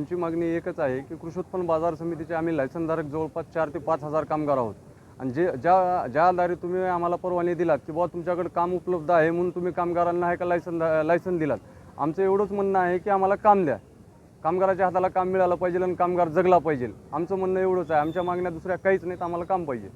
आमची मागणी एकच आहे की कृषी उत्पन्न बाजार समितीचे आम्ही लायसनधारक जवळपास चार ते पाच हजार कामगार आहोत. आणि जे ज्या ज्याद्वारे तुम्ही आम्हाला परवाने दिलात की बुवा तुमच्याकडे काम उपलब्ध आहे म्हणून तुम्ही कामगारांना आहे का लायसन लायसन दिलात. आमचं एवढंच म्हणणं आहे की आम्हाला काम द्या. कामगाराच्या हाताला काम मिळालं पाहिजे आणि कामगार जगला पाहिजे. आमचं म्हणणं एवढंच आहे. आमच्या मागण्या दुसऱ्या काहीच नाहीत. आम्हाला काम पाहिजे.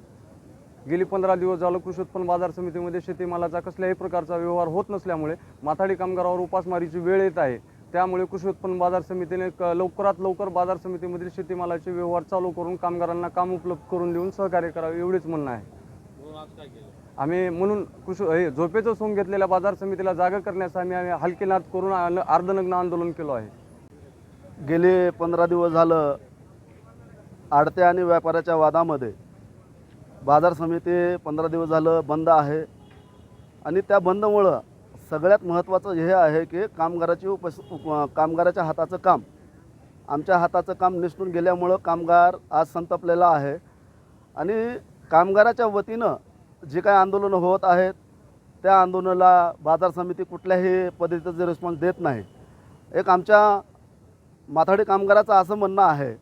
गेली पंधरा दिवस झालं कृषी उत्पन्न बाजार समितीमध्ये शेतीमालाचा कसल्याही प्रकारचा व्यवहार होत नसल्यामुळे माथाडी कामगारावर उपासमारीची वेळ येत आहे. त्यामुळे कृषी उत्पन्न बाजार समितीने क- लवकरात लवकर बाजार समितीमधील शेतीमालाचे व्यवहार चालू करून कामगारांना काम उपलब्ध करून देऊन सहकार्य करावे एवढेच म्हणणं आहे. आम्ही म्हणून कृषी हे झोपेचं सोंग घेतलेल्या बाजार समितीला जागा करण्यास आम्ही आम्ही हलकेनाद करून अर्धनग्न आंदोलन केलो आहे. गेले पंधरा दिवस झालं आडत्या आणि व्यापाऱ्याच्या वादामध्ये. बाजार समिती पंधरा दिवस झालं बंद आहे. आणि त्या बंदमुळं सगळ्यात महत्त्वाचं हे आहे की कामगाराची उपस उप कामगाराच्या हाताचं काम. आमच्या हाताचं काम निसटून गेल्यामुळं कामगार आज संतपलेला आहे. आणि कामगाराच्या वतीनं जे काही आंदोलनं होत आहेत त्या आंदोलनाला बाजार समिती कुठल्याही पद्धतीचं रिस्पॉन्स देत नाही. एक आमच्या माथाडी कामगाराचं असं म्हणणं आहे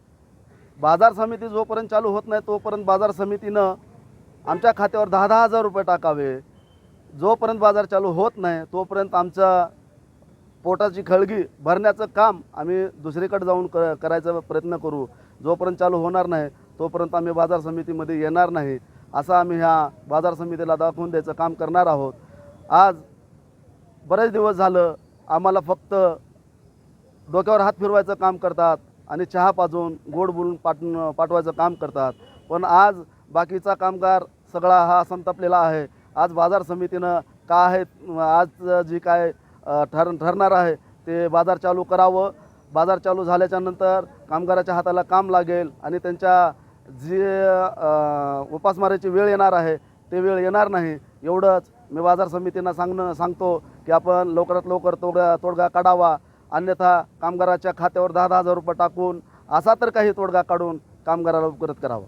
बाजार समिती जोपर्यंत चालू होत नाही तोपर्यंत बाजार समितीनं आमच्या खात्यावर दहा दहा हजार रुपये टाकावे. जोपर्यंत बाजार चालू होत नाही तोपर्यंत आमच्या पोटाची खळगी भरण्याचं काम आम्ही दुसरीकडे जाऊन क करायचा प्रयत्न करू. जोपर्यंत चालू होणार नाही तोपर्यंत आम्ही बाजार समितीमध्ये येणार नाही. असं आम्ही ह्या बाजार समितीला दाखवून द्यायचं काम करणार आहोत. आज बरेच दिवस झालं आम्हाला फक्त डोक्यावर हात फिरवायचं काम करतात आणि चहा पाजून गोड बोलून पाठ पाठवायचं काम करतात. पण आज बाकीचा कामगार सगळा हा संतापलेला आहे. आज बाजार समितीनं का आहे आज जी काय ठर ठरणार आहे ते बाजार चालू करावं. बाजार चालू झाल्याच्यानंतर कामगाराच्या हाताला काम लागेल आणि त्यांच्या जी उपासमाराची वेळ येणार आहे ते वेळ येणार नाही. एवढंच मी बाजार समितींना सांगणं सांगतो की आपण लवकरात लवकर तोडगा तोडगा काढावा. अन्यथा कामगाराच्या खात्यावर दहा दहा हजार रुपये टाकून असा तर काही तोडगा काढून कामगाराला उपकृत करावा.